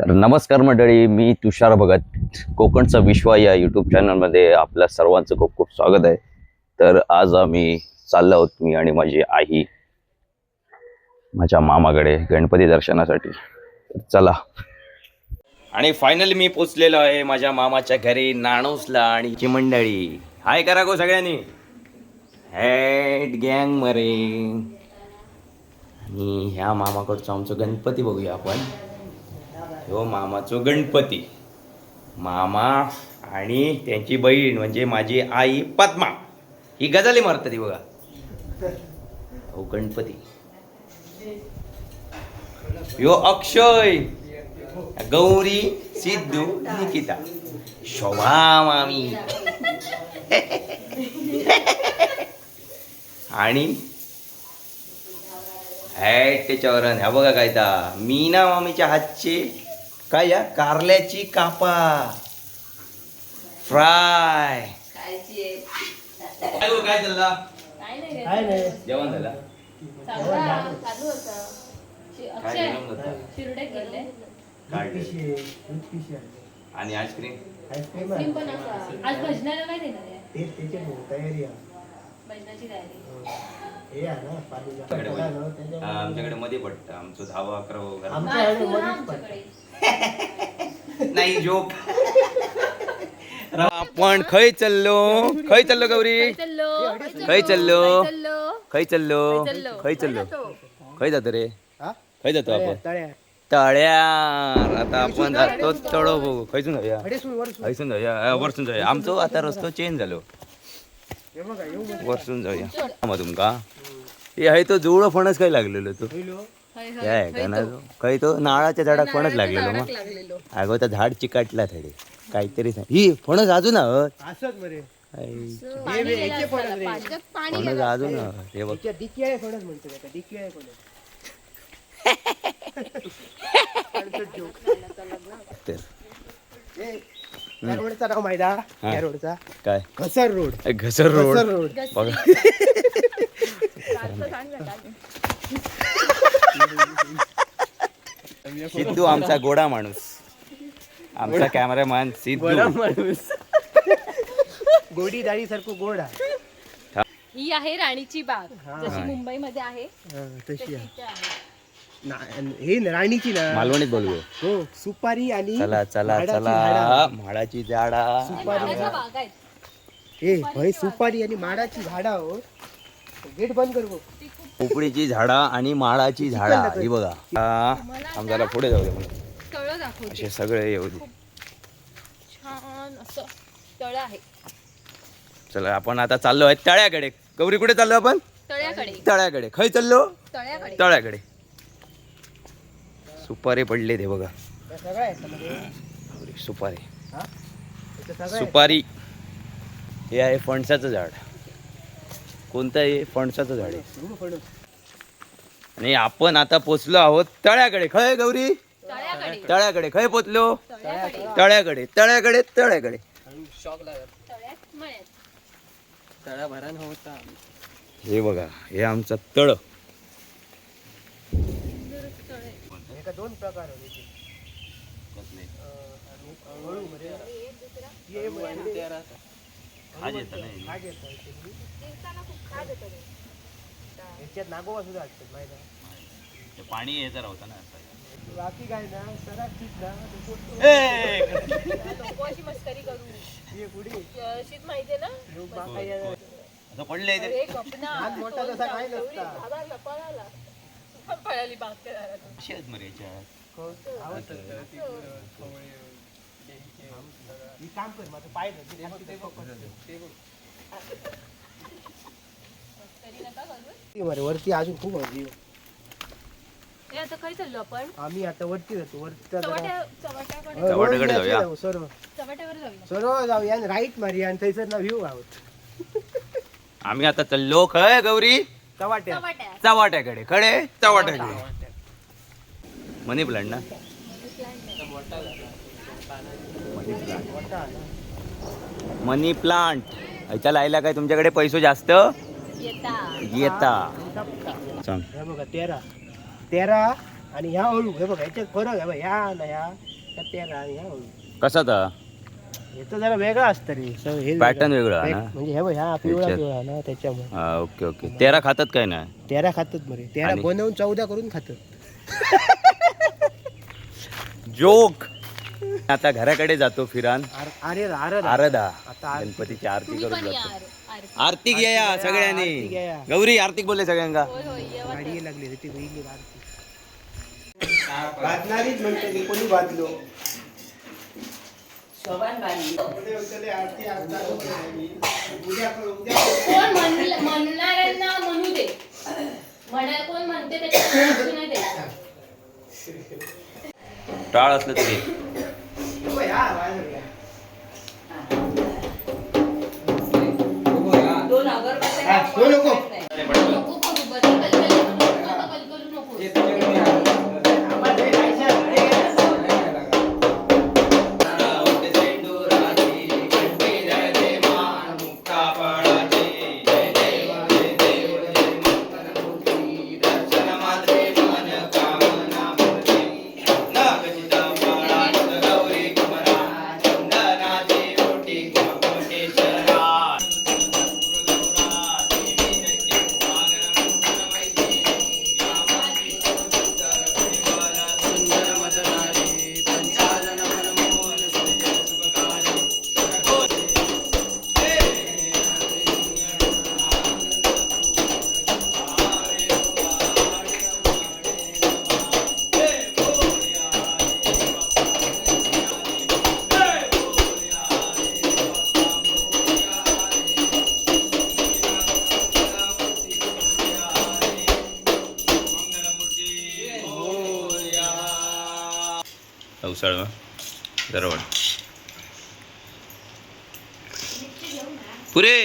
तर नमस्कार मंडळी मी तुषार भगत. कोकणचा विश्व या यूट्यूब चॅनलमध्ये आपल्या सर्वांचं खूप खूप स्वागत आहे. तर आज आम्ही चाललो आहोत मी आणि माझी आई माझ्या मामाकडे गणपती दर्शनासाठी. तर चला. आणि फायनली मी पोचलेलो आहे माझ्या मामाच्या घरी नाणूसला आणि ची मंडळी. हाय करा गो सगळ्यांनी. हॅट गँग मरे. आणि ह्या मामाकडचं आमचं गणपती बघूया आपण. ह्यो मामाचो गणपती. मामा आणि त्यांची बहीण म्हणजे माझी आई पद्मा. ही गजाली मारतात ती बघा. हो गणपती. यो अक्षय. गौरी सिद्धू निकिता. शोभा मामी. आणि हॅट त्याच्यावर ह्या बघा काय ता मीना मामीच्या हातचे काय या? कारल्याची कापा. फ्राय. काय हो, काय नाही रे. काय नाही. जेवण झालं. आणि आईस्क्रीम? आईस्क्रीम. पण असा. आज भजनाला काय देणार आहे. तयारी आहे. भजनाची तयारी. हे. आमच्याकडे मध्ये- त्याच्यामुळे- आमच्याकडे मध्ये पडतं आमचं दहावा आमच्याकडे. नाही जोक आपण खय चाललो खय चाललो गौरी काय चाललो? खय चाललो काय चाललो? खय चाललो काय चाललो? खय चाललो काय जातो? खय जातो रे हा? खय जातो आपण तळ्या. तळ्यार आता आपण जातो तळ बघू खयसून जाऊया. खयसून जाऊया वरसून जाऊया आमचो आता रस्तो चेंज झालो. वरसून जाऊया. मग तुमका. हे आहे तो जुळो फणस काय लागलेलो तो. होईल हो. हय, हय. हे आहे का ना तो खय तो नाळाच्या झाडात फणस लागलेलो मग. लागलेलो. अगो तर झाड चिकाटला थोडे. काहीतरी ही फणस अजून आहोत फणस. अजून आहोत. हे बघ. तर. रोडचं नाव माहिती रोडचा? काय? घसर रोड. ए, घसर रोड. घसर रोड. बघा? सिद्धू आमचा गोडा माणूस. आमचा कॅमेरामॅन सिद्धू. माणूस. गोडी दाढी सारखं गोड आहे. ही आहे राणीची बाग. हा. जशी मुंबईमध्ये आहे हा, तशी आहे. इथे आहे. ना- हे ना, राणीची ना. मालवणीत बोलू. हो सुपारी आणि चला चला झाडाची चला. म्हाडाची झाडा. सुपारी. बागा आहेत. हे होय सुपारी आणि माडाची झाडा हो. गेट बंद कर गो. पोपळीची झाडा आणि माळाची झाडा. ही बघा. जरा पुढे जाऊ दे मला. दाखवते. असे सगळे येऊ दे छान असं तळ आहे. चला आपण आता चाललो आहे तळ्याकडे. गौरी कुठे चाललो आपण? तळ्याकडे. तळ्याकडे. खय चाललो? तळ्याकडे. तळ्याकडे. सुपारी पडले ते बघा. सुपारी. हा? सुपारी. हे आहे फणसाचं झाड कोणतं आहे फणसाचं झाड आहे. आणि आपण आता पोचलो आहोत तळ्याकडे खय गौरी तळ्याकडे तळ्याकडे खय पोचलो तळ्याकडे तळ्याकडे तळ्याकडे तळ्याकडे तळ्यात मळ्यात हे बघा हे आमचं तळ हे का दोन प्रकार हे खाज येतं. याच्यात नागोबा सुद्धा असतात माहिती आहे? पाणी यायचं राहतं ना बाकी काय ना सरास ठीक ना ते पोट- नको अशी मस्करी करू. हे पुढे. माहितीये ना? हे असं पडलंय ते. अरे गपना. लहान मोठा तसा काय नसता. पळाला. पळाला पळाली बाग. कशी आहेत मग याच्यात? कोण? आवडतं. हे काम कर माझं पाय धर. ते खाली ते बघ. ते बघ. मस्करी नका करू ती बरं, वरती अजून खूप हवी हे आता काय चाललो आपण? आम्ही आता वरती जातो वरती जरा- चव्हाट्या चव्हाट्याकडे हो, चव्हाट्याकडे वरती जाऊया. जाऊ, सर्व. चव्हाट्यावर जाऊया. सर्व जाऊया आणि राईट मारूया आणि थंयसर ना व्ह्यू आहोत आम्ही आता चाललो खय गौरी? चवाट्या चव्हाट्या. चव्हाट्याकडे खडे चव्हाट्याकडे. मनी प्लांट ना? मनी प्लांट. मनी प्लांट ह्याच्या लायला काय तुमच्याकडे पैसे जास्त? येता. सांग हे बघा तेरा. तेरा आणि ह्या हळू. हे बघा ह्याच्यात फरक आहे बघा. ह्या ना ह्या. तेरा आणि ह्या. कसा ता ह्याचं जरा वेगळा असतं रे. स- हे Pattern वेगळं. ना? म्हणजे हे बघ, ह्या पिवळा. पिवळा ना त्याच्यामुळे. हा ओके ओके. तेरा खातात काय ना? तेरा खातात बरे. तेरा आणि- बनवून चौदा करून खातात. जोक. आता घराकडे जातो फिरान. अरे आरदा. गणपतीची आरती करून जातो. आर- आरती. घ्या सगळ्यांनी. गौरी आरती बोलले सगळ्यांना. लागली ती म्हणते की कोणी म्हणणाऱ्यांना म्हणू दे. म्हणते. टाळ असलं तरी. नको. अवसाळ दरवड पुरे!